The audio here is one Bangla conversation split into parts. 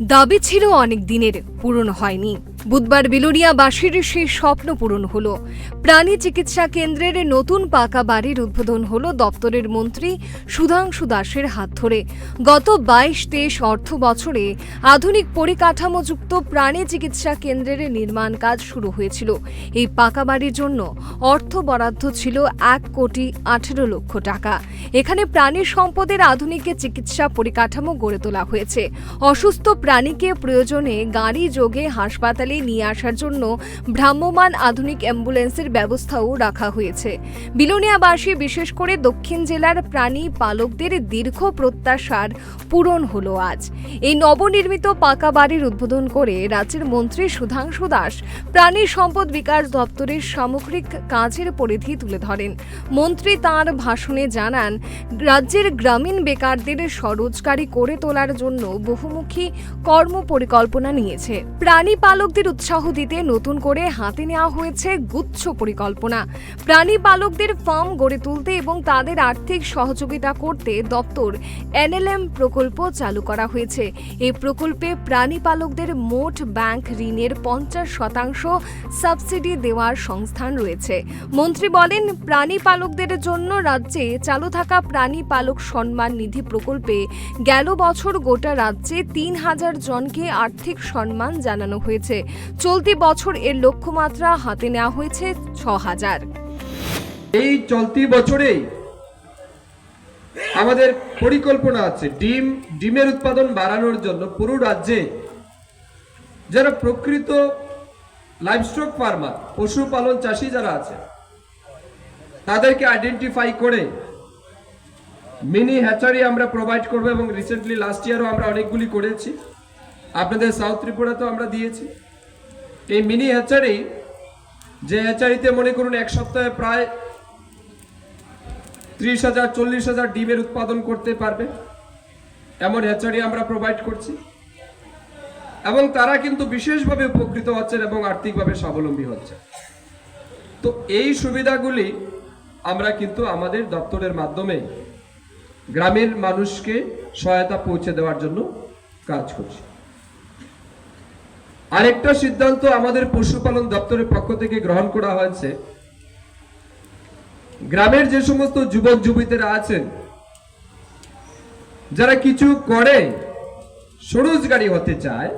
দাবি ছিল অনেক দিনের পূরণ হয়নি। বুধবার বিলোনিয়াবাসীর সেই স্বপ্ন পূরণ হল। প্রাণী চিকিৎসা কেন্দ্রের নতুন পাকা বাড়ির উদ্বোধন হল দপ্তরের মন্ত্রী সুধাংশু দাসের হাত ধরে। গত বাইশ তেইশ অর্থ বছরে আধুনিক পরিকাঠামোযুক্ত প্রাণী চিকিৎসা কেন্দ্রের নির্মাণ কাজ শুরু হয়েছিল। এই পাকা বাড়ির জন্য অর্থ বরাদ্দ ছিল এক কোটি আঠেরো লক্ষ টাকা। এখানে প্রাণী সম্পদের আধুনিক চিকিৎসা পরিকাঠামো গড়ে তোলা হয়েছে। অসুস্থ প্রাণীকে প্রয়োজনে গাড়ি যোগে হাসপাতালে নিয়ে আসার জন্য ভ্রাম্যমান আধুনিক অ্যাম্বুলেন্সের ব্যবস্থাও রাখা হয়েছে। বিলোনিয়াবাসী, বিশেষ করে দক্ষিণ জেলার প্রাণী পালকদের দীর্ঘ প্রত্যাশার পূরণ হলো আজ। এই নবনির্মিত পাকা বাড়ির উদ্বোধন করে রাজ্যের মন্ত্রী সুধাংশু দাস প্রাণী সম্পদ বিকাশ দপ্তরের সামগ্রিক কাজের পরিধি তুলে ধরেন। মন্ত্রী তার ভাষণে জানান, রাজ্যের গ্রামীণ বেকারদের স্বরোজগারী করে তোলার জন্য বহুমুখী কর্ম পরিকল্পনা নিয়েছে। প্রাণী পালকদের উৎসাহ দিতে নতুন করে হাতে নেওয়া হয়েছে গুচ্ছ পরিকল্পনা। প্রাণী পালকদের ফার্ম গড়ে তুলতে এবং তাদের আর্থিক সহযোগিতা করতে দপ্তর এনএলএম প্রকল্প চালু করা হয়েছে। এই প্রকল্পে প্রাণী পালকদের মোট ব্যাংক ঋণের পঞ্চাশ শতাংশ সাবসিডি দেওয়ার সংস্থান রয়েছে। মন্ত্রী বলেন, প্রাণী পালকদের জন্য রাজ্যে চালু থাকা প্রাণী পালক সম্মান নিধি প্রকল্পে গেল বছর গোটা রাজ্যে তিন হাজার জনকে আর্থিক সম্মান জানানো হয়েছে। চলতি বছর এর লক্ষ্যমাত্রা হাতে নেওয়া হয়েছে ছ হাজার এই চলতি বছরেই আমাদের পরিকল্পনা আছে ডিম, ডিমের উৎপাদন বাড়ানোর জন্য পুরো রাজ্যে যারা প্রকৃত লাইভস্টক ফার্মার পশুপালন চাষি যারা আছে, তাদেরকে আইডেন্টিফাই করে মিনি হ্যাচারি আমরা প্রোভাইড করব এবং রিসেন্টলি লাস্ট ইয়ারও আমরা অনেকগুলি করেছি। আপনাদের সাউথ ত্রিপুরাতেও আমরা দিয়েছি। এই মিনি হ্যাচারি যে হ্যাচারিতে মনে করুন এক সপ্তাহে প্রায় ত্রিশ হাজার, চল্লিশ হাজার ডিমের উৎপাদন করতে পারবে, এমন হ্যাচারি আমরা প্রোভাইড করছি। এবং তারা কিন্তু বিশেষভাবে উপকৃত হচ্ছেন এবং আর্থিকভাবে স্বাবলম্বী হচ্ছে তো এই সুবিধাগুলি আমরা কিন্তু আমাদের দপ্তরের মাধ্যমে গ্রামের মানুষকে সহায়তা পৌঁছে দেওয়ার জন্য কাজ করছি। আরেকটা সিদ্ধান্ত আমাদের পশুপালন দপ্তরের পক্ষ থেকে গ্রহণ করা হয়েছে। গ্রামের যে সমস্ত যুবক যুবতীরা আছেন, যারা কিছু করে স্বরোজগারী হতে চায়,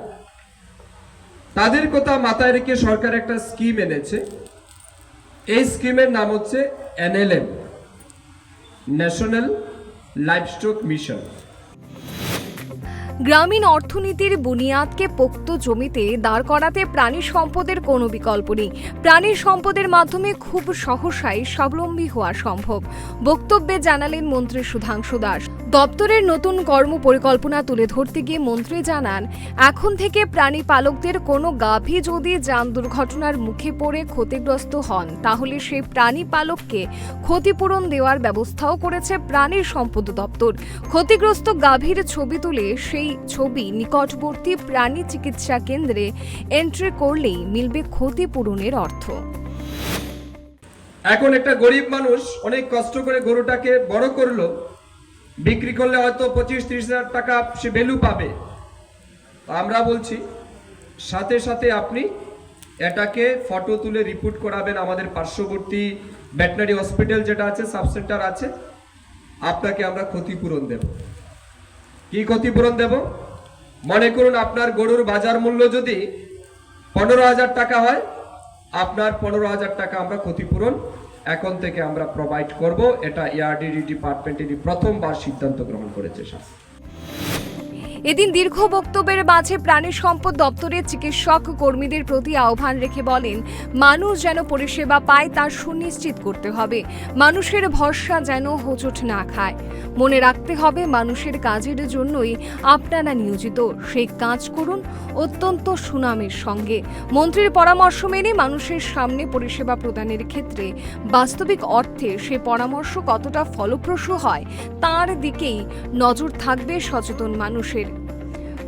তাদের কথা মাথায় রেখে সরকার একটা স্কিম এনেছে। এই স্কিমের নাম হচ্ছে এনএলএম ন্যাশনাল লাইভস্টক মিশন গ্রামীণ অর্থনীতির বুনিয়াদকে পোক্ত জমিতে দাঁড় করাতে প্রাণী সম্পদের কোনো বিকল্প নেই। প্রাণী সম্পদের মাধ্যমে খুব সহসাই স্বাবলম্বী হওয়া সম্ভব। বক্তব্যে জানালেন মন্ত্রী সুধাংশু দাস। দপ্তরের নতুন কর্ম পরিকল্পনা তুলে ধরতে গিয়ে মন্ত্রী জানান, এখন থেকে প্রাণী পালকদের কোনো গাভী যদি যান দুর্ঘটনার মুখে পড়ে ক্ষতিগ্রস্ত হন, তাহলে সেই প্রাণী পালককে ক্ষতিপূরণ দেওয়ার ব্যবস্থাও করেছে প্রাণী সম্পদ দপ্তর। ক্ষতিগ্রস্ত গাভীর ছবি তুলে সেই ছবি নিকটবর্তী প্রাণী চিকিৎসা কেন্দ্রে এন্ট্রি করলেই মিলবে ক্ষতিপূরণের অর্থ। এখন একটা গরিব মানুষ অনেক কষ্ট করে গরুটাকে বড় করল বিক্রি করলে হয়তো পঁচিশ, ত্রিশ হাজার টাকা সে ভ্যালু পাবে। আমরা বলছি, সাথে সাথে আপনি এটাকে ফটো তুলে রিপোর্ট করাবেন আমাদের পার্শ্ববর্তী ভেটেনারি হসপিটাল যেটা আছে সাব সেন্টার আছে। আপনাকে আমরা ক্ষতিপূরণ দেব। কি ক্ষতিপূরণ দেব? মনে করুন আপনার গরুর বাজার মূল্য যদি পনেরো হাজার টাকা হয়, আপনার পনেরো হাজার টাকা আমরা ক্ষতিপূরণ এখন থেকে আমরা প্রোভাইড করব এটা এআরডিডি ডিপার্টমেন্টেরই প্রথমবার সিদ্ধান্ত গ্রহণ করেছে শাসন এদিন দীর্ঘ বক্তব্যের মাঝে প্রাণী সম্পদ দপ্তরের চিকিৎসক কর্মীদের প্রতি আহ্বান রেখে বলেন, মানুষ যেন পরিষেবা পায় তা সুনিশ্চিত করতে হবে। মানুষের ভরসা যেন হোঁচট না খায়। মনে রাখতে হবে মানুষের কাজের জন্যই আপনারা নিয়োজিত। সেই কাজ করুন অত্যন্ত সুনামের সঙ্গে। মন্ত্রীর পরামর্শ মেনে মানুষের সামনে পরিষেবা প্রদানের ক্ষেত্রে বাস্তবিক অর্থে সে পরামর্শ কতটা ফলপ্রসূ হয়, তার দিকেই নজর থাকবে সচেতন মানুষের।